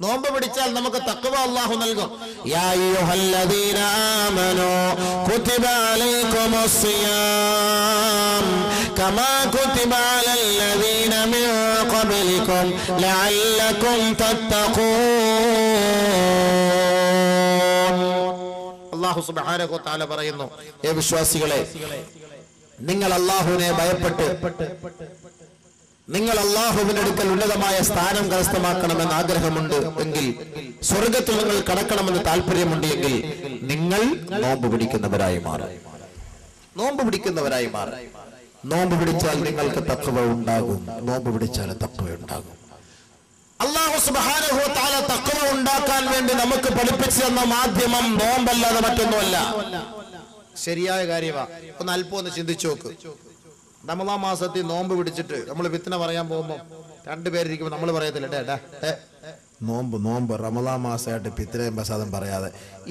നോമ്പ് പിടിച്ചാൽ നമുക്ക് തക്കവ അള്ളാഹു നൽകും. അള്ളാഹു തആല പറയുന്നു ഏ വിശ്വാസികളെ നിങ്ങൾ അള്ളാഹുവിനെ ഭയപ്പെട്ട് നിങ്ങൾ അള്ളാഹുവിന്റെ അടുക്കൽ ഉന്നതമായ സ്ഥാനം കരസ്ഥമാക്കണമെന്ന് ആഗ്രഹമുണ്ട് എങ്കിൽ സ്വർഗത്തിൽ നിങ്ങൾ കടക്കണമെന്ന് താല്പര്യമുണ്ട് എങ്കിൽ നിങ്ങൾ നോമ്പ് പിടിക്കുന്നവരായി മാറും. നോമ്പ് പിടിക്കുന്നവരായി മാറും. നോമ്പ് പിടിച്ചാൽ നിങ്ങൾക്ക് തക്കവ ഉണ്ടാകും. നോമ്പ് പിടിച്ചാൽ തക്കവ ഉണ്ടാകും. അള്ളാഹു തക്കവ ഉണ്ടാക്കാൻ വേണ്ടി നമുക്ക് പഠിപ്പിച്ചു തന്ന മാധ്യമം നോമ്പല്ലാതെ മറ്റൊന്നുമല്ല. ശരിയായ കാര്യമാ. ഒന്ന് അല്പം ഒന്ന് ചിന്തിച്ചു നോക്ക്. റമദാൻ മാസത്തിൽ നോമ്പ് പിടിച്ചിട്ട് നമ്മൾ വിത്തന പറയാൻ പോകുമ്പോൾ രണ്ടുപേരിരിക്കുമ്പോൾ നമ്മൾ പറയത്തില്ല "ഡേ, ഡേ, ഡേ, നോമ്പ് നോമ്പ് റമദാ മാസമായിട്ട് ഇത്രയും പ്രസാദം പറയാതെ.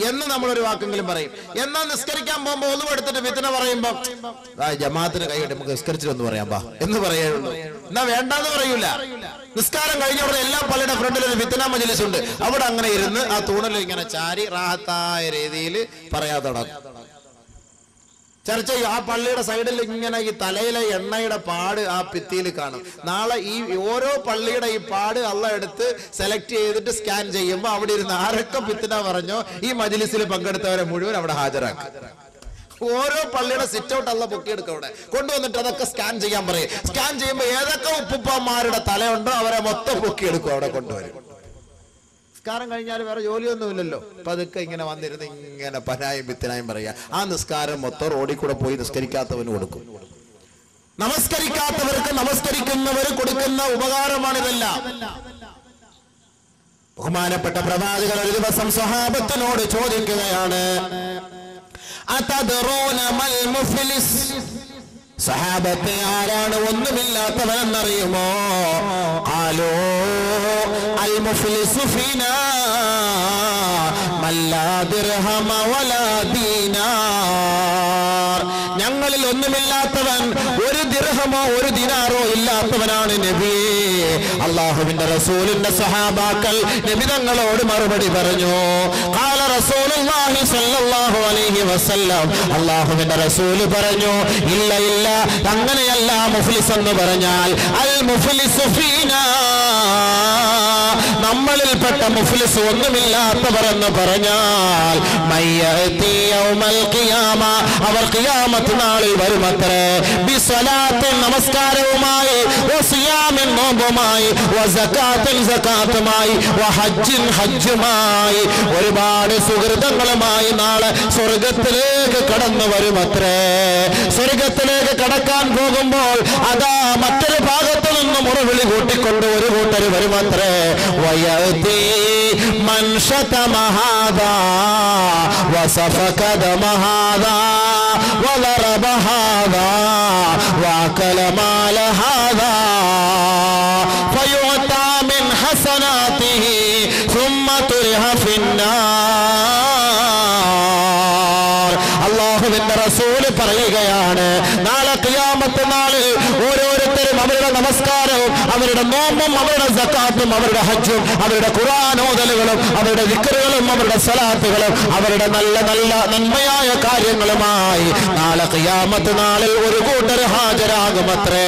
എന്ന് നമ്മളൊരു വാക്കെങ്കിലും പറയും. എന്നാ നിസ്കരിക്കാൻ പോകുമ്പോൾ ഒന്നും എടുത്തിട്ട് വിത്തന പറയുമ്പോൾ "ആ, ജമാഅത്തിന് കൈയിട്ട് നമുക്ക് നിസ്കരിച്ചിട്ടൊന്ന് പറയാം ബാ എന്ന് പറയുള്ളൂ. എന്നാ വേണ്ടാന്ന് പറയൂല. നിസ്കാരം കഴിഞ്ഞ അവിടെ എല്ലാ പള്ളിയുടെ ഫ്രണ്ടിൽ ഒരു വിത്തന മജലിസ് ഉണ്ട് അവിടെ അങ്ങനെ ഇരുന്ന് ആ തൂണൽ ഇങ്ങനെ ചാരി റാഹത്തായ രീതിയിൽ പറയാതെ തുടങ്ങും ചർച്ച ആ പള്ളിയുടെ സൈഡിൽ ഇങ്ങനെ ഈ തലയിലെ എണ്ണയുടെ പാട് ആ ഭിത്തിയിൽ കാണും. നാളെ ഈ ഓരോ പള്ളിയുടെ ഈ പാട് അള്ള എടുത്ത് സെലക്ട് ചെയ്തിട്ട് സ്കാൻ ചെയ്യുമ്പോൾ അവിടെ ഇരുന്ന് ആരൊക്കെ ഭിത്തിന പറഞ്ഞോ ഈ മജിലിസിൽ പങ്കെടുത്തവരെ മുഴുവൻ അവിടെ ഹാജരാക്കും. ഓരോ പള്ളിയുടെ സിറ്റ് ഔട്ട് അല്ല പൊക്കിയെടുക്കും അവിടെ. കൊണ്ടുവന്നിട്ട് അതൊക്കെ സ്കാൻ ചെയ്യാൻ പറയും. സ്കാൻ ചെയ്യുമ്പോൾ ഏതൊക്കെ ഉപ്പുപ്പന്മാരുടെ തലയുണ്ടോ അവരെ മൊത്തം പൊക്കിയെടുക്കും അവിടെ കൊണ്ടുവരും. നിസ്കാരം കഴിഞ്ഞാൽ വേറെ ജോലിയൊന്നുമില്ലല്ലോ. അതൊക്കെ ഇങ്ങനെ വന്നിരുന്ന് ഇങ്ങനെ പനായും വിത്തനായും പറയുക. ആ നിസ്കാരം മൊത്തം റോഡിൽ കൂടെ പോയി നിസ്കരിക്കാത്തവന് കൊടുക്കും. നമസ്കരിക്കാത്തവർക്ക് നമസ്കരിക്കുന്നവർ കൊടുക്കുന്ന ഉപകാരമാണിതെല്ലാം. ബഹുമാനപ്പെട്ട പ്രവാചകർ ഒരു ദിവസം സ്വഹാബത്തിനോട് ചോദിക്കുകയാണ് സഹാബത്തെ ആരാണ് ഒന്നുമില്ലാത്തവനെന്നറിയുമോ? ആലോ വലാ ദീനാർ. ഞങ്ങളിൽ ഒന്നുമില്ലാത്തവൻ ഒരു ദിർഹമോ ഒരു ദിനാറോ ഇല്ലാത്തവനാണ് നബി. അള്ളാഹുവിന്റെ റസൂലിന്റെ സഹാബാക്കൾ നബി തങ്ങളോട് മറുപടി പറഞ്ഞു. കാല റസൂലുള്ളാഹി സ്വല്ലല്ലാഹു അലൈഹി വസല്ലം. അള്ളാഹുവിന്റെ റസൂൽ പറഞ്ഞു ഇല്ല ഇല്ല അങ്ങനെയല്ല മുഫ്ലിസ് എന്ന് പറഞ്ഞാൽ അൽ മുഫ്ലിസു ഫീനാ. നമ്മളിൽപ്പെട്ട മുഫ്ലിസ് ഒന്നുമില്ലാത്തവർ എന്ന് പറഞ്ഞാൽ അവർ ഖിയാമത്ത് നാളിൽ വരുമത്രേ. നമസ്കാരവുമായി നോമ്പുമായി ഒരുപാട് സകാത്തുമായി അനുഗ്രഹങ്ങളുമായി നാളെ സ്വർഗത്തിലേക്ക് കടന്നു വരുമത്രേ സ്വർഗത്തിലേക്ക് കടക്കാൻ പോകുമ്പോൾ അതാ മറ്റൊരു ഭാഗത്ത് നിന്ന് മുറവിളി കൂട്ടിക്കൊണ്ട് ഒരു കൂട്ടർ വരുമത്രേ വയതി മനുഷത മഹാദ വസഫകത മഹാദ വളറ മഹാദാ അവരുടെ നോമ്പും അവരുടെ സക്കാത്തും അവരുടെ ഹജ്ജും അവരുടെ ഖുറാനോദലുകളും അവരുടെ വിക്കറുകളും അവരുടെ സലാത്തുകളും അവരുടെ നല്ല നല്ല നന്മയായ കാര്യങ്ങളുമായി നാളെ കയ്യാമത്ത് നാളിൽ ഒരു കൂട്ടർ ഹാജരാകുമത്രേ.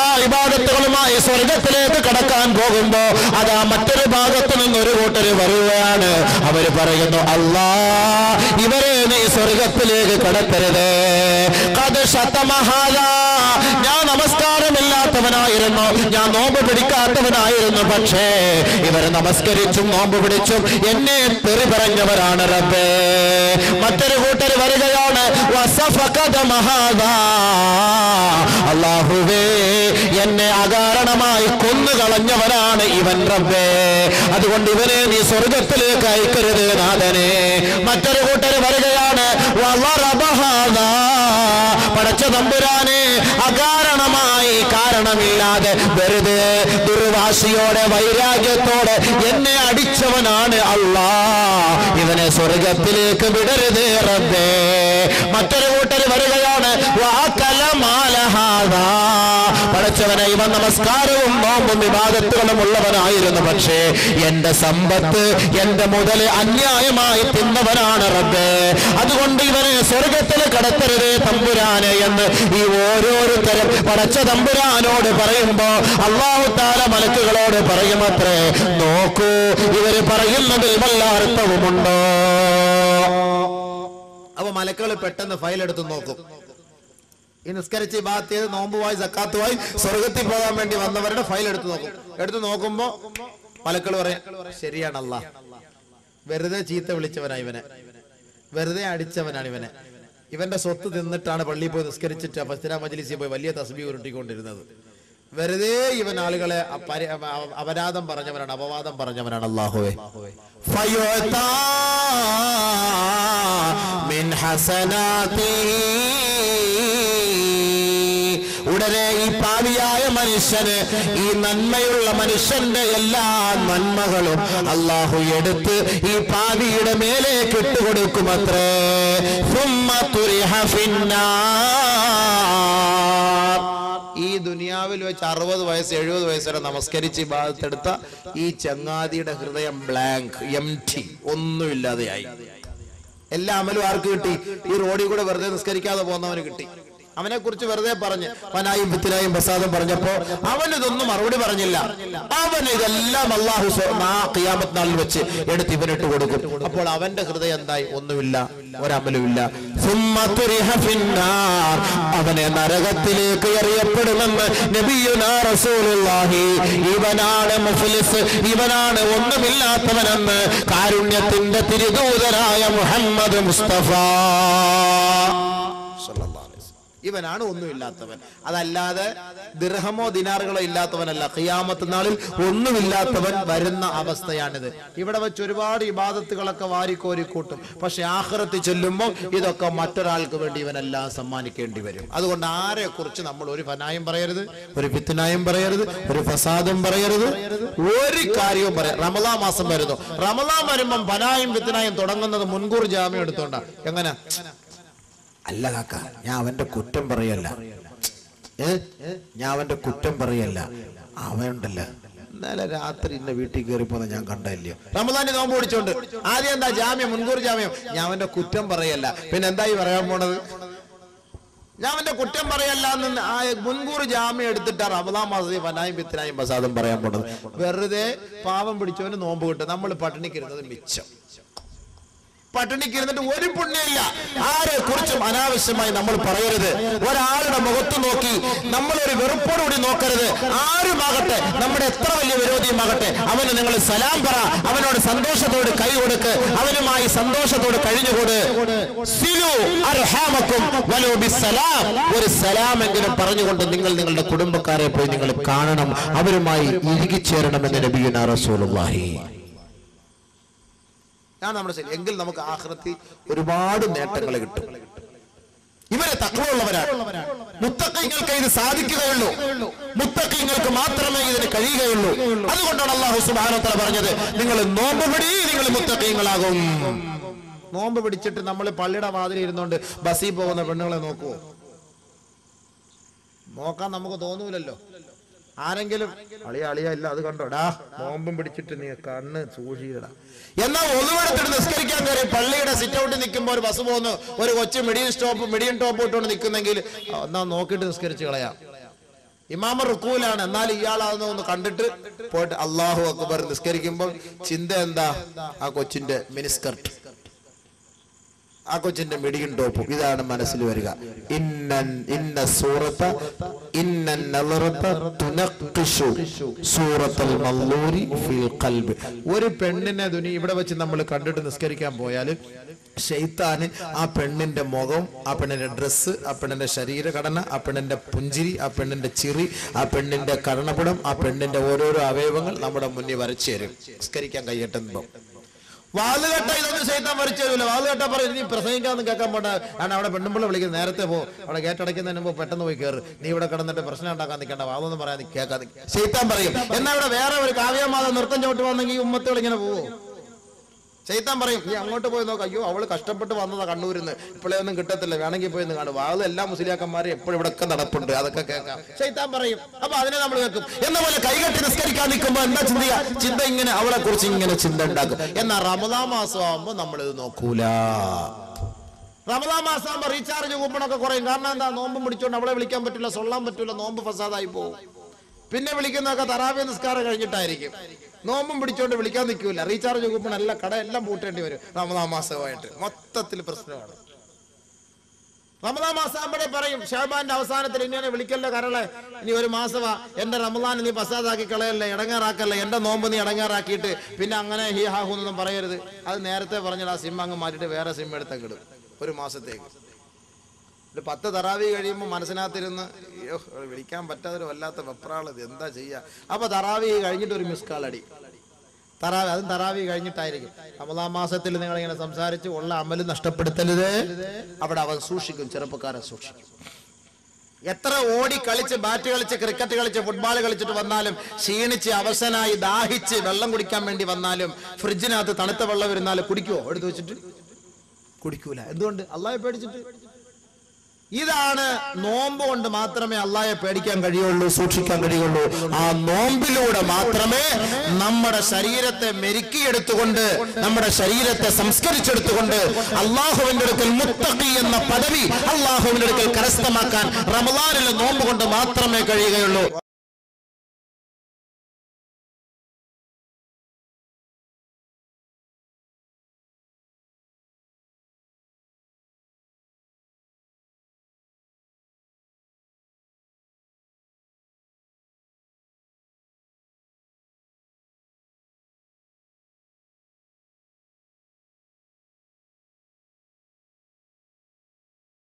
ആ ഇബാദത്തുകളുമായി സ്വർഗത്തിലേക്ക് കടക്കാൻ പോകുമ്പോ അതാ മറ്റൊരു ഭാഗത്ത് നിന്ന് ഒരു കൂട്ടർ വരുകയാണ്. അവർ പറയുന്നു അല്ലാ ഇവരെ നീ സ്വർഗത്തിലേക്ക് ശതമഹാല ഞാൻ നമസ്കാരമില്ലാത്തവനായിരുന്നു. ഞാൻ നോമ്പ് പിടിക്കാത്തവനായിരുന്നു. പക്ഷേ ഇവർ നമസ്കരിച്ചും നോമ്പ് പിടിച്ചും എന്നെ തെറി പറഞ്ഞവരാണ് റബ്ബേ. മറ്റൊരു കൂട്ടർ വരികയാണ്. അള്ളാഹുവേ എന്നെ അകാരണമായി കൊന്നുകളഞ്ഞവനാണ് ഇവൻ റബ്ബേ. അതുകൊണ്ട് ഇവനെ നീ സ്വർഗത്തിലേക്ക് അയക്കരുത് നാഥനെ. മറ്റൊരു കൂട്ടർ വരികയാണ്. പടച്ച തമ്പുരാനെ അകാരണമായി കാരണമില്ലാതെ വെറുതെ ദുർവാശിയോടെ വൈരാഗ്യത്തോടെ എന്നെ അടിച്ചവനാണ് അള്ളാ. ഇവനെ സ്വർഗത്തിലേക്ക് വിടരുത് മറ്റൊരു കൂട്ടർ വരികയാണ് ഇവൻ നമസ്കാരവും നോമ്പും വിവാദത്തുകളും ഉള്ളവനായിരുന്നു. പക്ഷേ എന്റെ സമ്പത്ത് എന്റെ മുതൽ അന്യായമായി തിന്നവനാണ് റബ്ബ്. അതുകൊണ്ട് ഇവനെ സ്വർഗത്തിൽ കടത്തരുതേ തമ്പുരാനെ എന്ന് ഈ ഓരോരുത്തരും പടച്ച തമ്പുരാനോട് പറയുമ്പോ അള്ളാഹു താല മലക്കുകളോട് പറയുമത്രേ നോക്കൂ ഇവർ പറയുന്നതിൽ വല്ല അർത്ഥവുമുണ്ടോ? അപ്പൊ മലക്കുകൾ പെട്ടെന്ന് ഫയൽ എടുത്ത് നോക്കും. ഈ നിസ്കരിച്ച് ഭാഗത്ത് ചെയ്ത് നോമ്പുമായി സക്കാത്തുമായി സ്വർഗത്തിൽ പോകാൻ വേണ്ടി വന്നവരുടെ ഫയൽ എടുത്തു നോക്കും. എടുത്തു നോക്കുമ്പോ മലക്കൾ പറയാം ശരിയാണല്ല. വെറുതെ ചീത്ത വിളിച്ചവനാ ഇവനെ. വെറുതെ അടിച്ചവനാണ് ഇവനെ. ഇവന്റെ സ്വത്ത് തിന്നിട്ടാണ് പള്ളിയിൽ പോയി നിസ്കരിച്ചിട്ട് ഫസ്തിര മജ്ലിസിൽ പോയി വലിയ തസ്ബി ഉരുട്ടിക്കൊണ്ടിരുന്നത്. വെറുതെ ഇവൻ ആളുകളെ അപരാധം പറഞ്ഞവനാണ് അപവാദം പറഞ്ഞവനാണ് അള്ളാഹുവേ ഫയോതാ മിൻ ഹസനാതിഹി ഉടനെ ഈ പാവിയായ മനുഷ്യന് ഈ നന്മയുള്ള മനുഷ്യന്റെ എല്ലാ നന്മകളും അള്ളാഹു എടുത്ത് ഈ പാവിയുടെ മേലേക്ക് ഇട്ടുകൊടുക്കുമത്രേ. ഈ ദുനിയാവിൽ വെച്ച് അറുപത് വയസ്സ് എഴുപത് വയസ്സ് വരെ നമസ്കരിച്ച് ഭാഗത്തെടുത്ത ഈ ചങ്ങാതിയുടെ ഹൃദയം ബ്ലാങ്ക് എം ടി ഒന്നുമില്ലാതെയായി. എല്ലാ അമലും ആർക്ക് കിട്ടി? ഈ റോഡിൽ കൂടെ വെറുതെ നിസ്കരിക്കാതെ പോകുന്നവന് കിട്ടി. അവനെ കുറിച്ച് വെറുതെ പറഞ്ഞ് വനായും ഭിത്തിനായും പ്രസാദം പറഞ്ഞപ്പോ അവൻ ഇതൊന്നും മറുപടി പറഞ്ഞില്ല. അവൻ ഇതെല്ലാം അള്ളാഹു ക്യാമത്ത് നാളിൽ വെച്ച് എടുത്ത് ഇവനിട്ട് കൊടുക്കും. അപ്പോൾ അവന്റെ ഹൃദയം എന്തായി? ഒന്നുമില്ല ഒരമലുമില്ല. അവനെ നരകത്തിലേക്ക് എറിയപ്പെടുമെന്ന് ഇവനാണ് മുഫ്ലിസ് ഇവനാണ് ഒന്നുമില്ലാത്തവനെന്ന് കാരുണ്യത്തിന്റെ തിരുദൂതനായ മുഹമ്മദ് മുസ്തഫ. ഇവനാണ് ഒന്നുമില്ലാത്തവൻ. അതല്ലാതെ ദിർഹമോ ദിനാറുകളോ ഇല്ലാത്തവനല്ല. ഖിയാമത്ത് നാളിൽ ഒന്നുമില്ലാത്തവൻ വരുന്ന അവസ്ഥയാണിത്. ഇവിടെ വെച്ച് ഒരുപാട് ഇബാദത്തുകളൊക്കെ വാരിക്കോരി കൂട്ടും. പക്ഷെ ആഹ്റത്തിൽ ചെല്ലുമ്പോൾ ഇതൊക്കെ മറ്റൊരാൾക്ക് വേണ്ടി ഇവനെല്ലാം സമ്മാനിക്കേണ്ടി വരും. അതുകൊണ്ട് ആരെ കുറിച്ച് നമ്മൾ ഒരു ഫനായും പറയരുത് ഒരു ഫിത്തിനായും പറയരുത് ഒരു ഫസാദും പറയരുത്. ഒരു കാര്യവും പറയാം. റമദാ മാസം വരുന്നു. റമദാൻ വരുമ്പം ഫനായും ഫിത്തിനായും തുടങ്ങുന്നത് മുൻകൂർ ജാമ്യം എടുത്തോണ്ടാ. എങ്ങനെ? അല്ല കാക്ക ഞാൻ അവന്റെ കുറ്റം പറയല്ല. ഏ? ഞാൻ അവന്റെ കുറ്റം പറയല്ല. അവനുണ്ടല്ല. ഇന്നലെ രാത്രി ഇന്ന വീട്ടിൽ കയറി പോന്ന ഞാൻ കണ്ടല്ലയോ റമദാനി നോമ്പ് ഓടിച്ചോണ്ട് ആദ്യം എന്താ ജാമ്യം മുൻകൂർ ജാമ്യം? ഞാൻ അവന്റെ കുറ്റം പറയല്ല. പിന്നെ എന്തായി പറയാൻ പോണത്? ഞാൻ അവന്റെ കുറ്റം പറയല്ല എന്ന് മുൻകൂർ ജാമ്യം എടുത്തിട്ട് റമദാൻ മാസത്തിൽ വനായും പിത്തനായും പ്രസാദം പറയാൻ പോണത്. വെറുതെ പാവം പിടിച്ചവന് നോമ്പ് കിട്ടും. നമ്മൾ പട്ടിണിക്കിരുന്നത് മിച്ചം. പട്ടിണിക്ക് ഇരുന്നിട്ട് ഒരു പുണ്യമില്ല. ആരെ കുറിച്ചും അനാവശ്യമായി നമ്മൾ പറയരുത്. ഒരാളുടെ മുഖത്ത് നോക്കി നമ്മൾ ഒരു വെറുപ്പോടുകൂടി നോക്കരുത്. ആരുമാകട്ടെ നമ്മുടെ എത്ര വലിയ വിരോധിയുമാകട്ടെ അവന് നിങ്ങൾ സലാം പറ അവനോട് സന്തോഷത്തോട് കൈ കൊടുക്ക് അവനുമായി സന്തോഷത്തോട് കഴിഞ്ഞുകൂട്. സിലു സലാം. ഒരു സലാമെങ്കിലും പറഞ്ഞുകൊണ്ട് നിങ്ങൾ നിങ്ങളുടെ കുടുംബക്കാരെ പോയി നിങ്ങൾ കാണണം. അവരുമായി ഇഴുകിച്ചേരണമെന്ന് നബിയുന റസൂലുള്ളാഹി. ഞാൻ നമ്മുടെ ശരി. എങ്കിൽ നമുക്ക് ആഹ്റത്തിൽ ഒരുപാട് നേട്ടങ്ങൾ കിട്ടും. ഇവരെ തക്കുള്ളവരാണ് മുത്തക്കൈകൾക്ക് ഇത് സാധിക്കുകയുള്ളൂ. മുത്തക്കൈകൾക്ക് മാത്രമേ ഇതിന് കഴിയുകയുള്ളൂ. അതുകൊണ്ടാണ് അള്ളാഹു സുബാനത്തല പറഞ്ഞത് നിങ്ങൾ നോമ്പ് പിടി നിങ്ങൾ മുത്തക്കൈകളാകും നോമ്പ് പിടിച്ചിട്ട് നമ്മൾ പള്ളിയുടെ വാതിൽ ഇരുന്നുകൊണ്ട് ബസ്സിൽ പോകുന്ന പെണ്ണുങ്ങളെ നോക്കുവോ? നോക്കാൻ നമുക്ക് തോന്നൂലല്ലോ. ആരെങ്കിലും അളിയ അളിയ ഇല്ല അത് കണ്ടോടാ നോമ്പും പിടിച്ചിട്ട് നീ കണ്ണ് സൂക്ഷിക്കടാ എന്നാ ഒന്നുമെടുത്തിട്ട് നിസ്കരിക്കാൻ കയറി പള്ളിയുടെ സിറ്റ് ഔട്ടിൽ നിൽക്കുമ്പോൾ ഒരു ബസ് പോകുന്നു ഒരു കൊച്ചു മിഡിയൻ സ്റ്റോപ്പ് മിഡിയൻ ടോപ്പ് ഇട്ടുകൊണ്ട് നിൽക്കുന്നെങ്കിൽ എന്നാ നോക്കിയിട്ട് നിസ്കരിച്ച് കളയാം. ഇമാമ റുക്കൂലാണ്. എന്നാൽ ഇയാളാണെന്ന് ഒന്ന് കണ്ടിട്ട് പോയിട്ട് അള്ളാഹു അക്ബർ നിസ്കരിക്കുമ്പോൾ ചിന്ത എന്താ? ആ കൊച്ചിന്റെ മിനിസ്കർട്ട് ആ കൊച്ചിന്റെ മിടിയും ടോപ്പും ഇതാണ് മനസ്സിൽ വരിക. ഇന്നൻ ഇന്ന ഇന്ന സൂറത്തുൽ മല്ലൂരി ഫിൽ ഖൽബ് ഒരു പെണ്ണിനെ ദുനി ഇവിടെ വെച്ച് നമ്മൾ കണ്ടിട്ട് നിസ്കരിക്കാൻ പോയാൽ ഷെയ്ത്താന് ആ പെണ്ണിന്റെ മുഖം ആ പെണ്ണിന്റെ ഡ്രസ്സ് ആ പെണ്ണിന്റെ ശരീരഘടന ആ പെണ്ണിന്റെ പുഞ്ചിരി ആ പെണ്ണിന്റെ ചിറി ആ പെണ്ണിന്റെ കർണപുടം ആ പെണ്ണിന്റെ ഓരോരോ അവയവങ്ങൾ നമ്മുടെ മുന്നിൽ വരച്ചു തരും. നിസ്കരിക്കാൻ കൈയ്യട്ടുമ്പോ വാളുകെട്ട ഇതൊന്നും ചെയ്താൽ വരച്ചു തരൂല വാളുകെട്ട പറയും നീ പ്രസംഗിക്കാന്ന് കേൾക്കാൻ പോണ്ട. കാരണം അവിടെ പെണ്ണുമ്പിള്ള വിളിക്കുന്നത് നേരത്തെ പോ. അവിടെ കേട്ടടയ്ക്കുന്നതിന് മുമ്പ് പെട്ടെന്ന് പോയി കയറി നീ ഇവിടെ കിടന്നിട്ട് പ്രശ്നം ഉണ്ടാക്കാൻ നിൽക്കേണ്ട. വാതൊന്നും പറയാൻ കേൾക്കാതെ. കേൾക്കാൻ ചെയ്താൻ പറയും. എന്നാ ഇവിടെ വേറെ ഒരു കാവ്യമാത നൃത്തം ചോട്ട് വന്നെങ്കിൽ ഉമ്മത്തുകൾ ഇങ്ങനെ പോവോ? ചൈത്താൻ പറയും നീ അങ്ങോട്ട് പോയി നോക്കാം. അയ്യോ അവൾ കഷ്ടപ്പെട്ട് വന്നതാ കണ്ണൂരിന്ന്. ഇപ്പോഴേ ഒന്നും കിട്ടത്തില്ല. വേണമെങ്കിൽ പോയി ഒന്ന് കാണും. അത് എല്ലാ മുസ്ലിയാക്കന്മാരും എപ്പോഴും ഇവിടെ ഒക്കെ നടപ്പുണ്ട്. അതൊക്കെ കേൾക്കാം. ചെയ്താൻ പറയും അപ്പൊ അതിനെ നമ്മൾ കേൾക്കും. എന്ന പോലെ കൈകെട്ടി നിസ്കരിക്കാൻ നിൽക്കുമ്പോ എന്താ ചിന്തയാ ചിന്ത ഇങ്ങനെ അവളെ കുറിച്ച് ഇങ്ങനെ ചിന്ത ഉണ്ടാക്കും. എന്നാ റമദാ മാസം ആവുമ്പോ ഇത് നോക്കൂല. റമദാ മാസം ആകുമ്പോ റീചാർജ് കൂപ്പണൊക്കെ കുറയും. കാരണം എന്താ? നോമ്പ് പിടിച്ചോണ്ട് അവളെ വിളിക്കാൻ പറ്റില്ല സൊള്ളാൻ പറ്റില്ല നോമ്പ് ഫസാദായി പോകും പിന്നെ വിളിക്കുന്നതൊക്കെ തറാവി നിസ്കാരം കഴിഞ്ഞിട്ടായിരിക്കും. നോമ്പും പിടിച്ചോണ്ട് വിളിക്കാൻ നിൽക്കൂല. റീചാർജ് കൂപ്പൺ എല്ലാം കട എല്ലാം പൂട്ടേണ്ടി വരും. റമദാ മാസമായിട്ട് മൊത്തത്തിൽ പ്രശ്നമാണ്. റമദാ മാസം ആകുമ്പോഴേ പറയും ഷഹബാന്റെ അവസാനത്തിൽ ഇങ്ങനെ വിളിക്കല്ലേ കരളെ? ഇനി ഒരു മാസമാ. എന്റെ റമദാൻ നീ പസാദാക്കി കളയല്ലേ ഇടങ്ങാറാക്കല്ലേ? എന്റെ നോമ്പ് നീ ഇടങ്ങാറാക്കിയിട്ട് പിന്നെ അങ്ങനെ ഹി ഹാഹു എന്നൊന്നും പറയരുത്. അത് നേരത്തെ പറഞ്ഞാൽ ആ സിം അങ്ങ് മാറ്റിയിട്ട് വേറെ സിം എടുത്തെങ്കിടും ഒരു മാസത്തേക്ക്. ഒരു പത്ത് തറാവി കഴിയുമ്പോൾ മനസ്സിനകത്തിരുന്ന് വിളിക്കാൻ പറ്റാതെ ഒരു വല്ലാത്ത വെപ്രാളത് എന്താ ചെയ്യുക അപ്പോൾ തറാവി കഴിഞ്ഞിട്ട് ഒരു മിസ് കാൾ അടി. തറാവി അതും തറാവി കഴിഞ്ഞിട്ടായിരിക്കും. അമലാം മാസത്തിൽ നിങ്ങൾ ഇങ്ങനെ സംസാരിച്ച് ഉള്ള അമൽ നഷ്ടപ്പെടുത്തരുത്. അവിടെ അവൻ സൂക്ഷിക്കും ചെറുപ്പക്കാരെ സൂക്ഷിക്കും. എത്ര ഓടി കളിച്ച് ബാറ്റ് കളിച്ച് ക്രിക്കറ്റ് കളിച്ച് ഫുട്ബോൾ കളിച്ചിട്ട് വന്നാലും ക്ഷീണിച്ച് അവസനായി ദാഹിച്ച് വെള്ളം കുടിക്കാൻ വേണ്ടി വന്നാലും ഫ്രിഡ്ജിനകത്ത് തണുത്ത വെള്ളം വരുന്നാലും കുടിക്കുവോ? എടുത്തു വെച്ചിട്ട് കുടിക്കൂല. എന്തുകൊണ്ട്? അള്ളാഹെ പേടിച്ചിട്ട്. ഇതാണ് നോമ്പ് കൊണ്ട് മാത്രമേ അള്ളാഹെ പേടിക്കാൻ കഴിയുള്ളൂ സൂക്ഷിക്കാൻ കഴിയുള്ളൂ. ആ നോമ്പിലൂടെ മാത്രമേ നമ്മുടെ ശരീരത്തെ മെരുക്കിയെടുത്തുകൊണ്ട് നമ്മുടെ ശരീരത്തെ സംസ്കരിച്ചെടുത്തുകൊണ്ട് അള്ളാഹുവിന്റെ അടുക്കൽ മുത്തഖി എന്ന പദവി അള്ളാഹുവിന്റെ അടുക്കൽ കരസ്ഥമാക്കാൻ റമദാനിലെ നോമ്പ് കൊണ്ട് മാത്രമേ കഴിയുകയുള്ളൂ.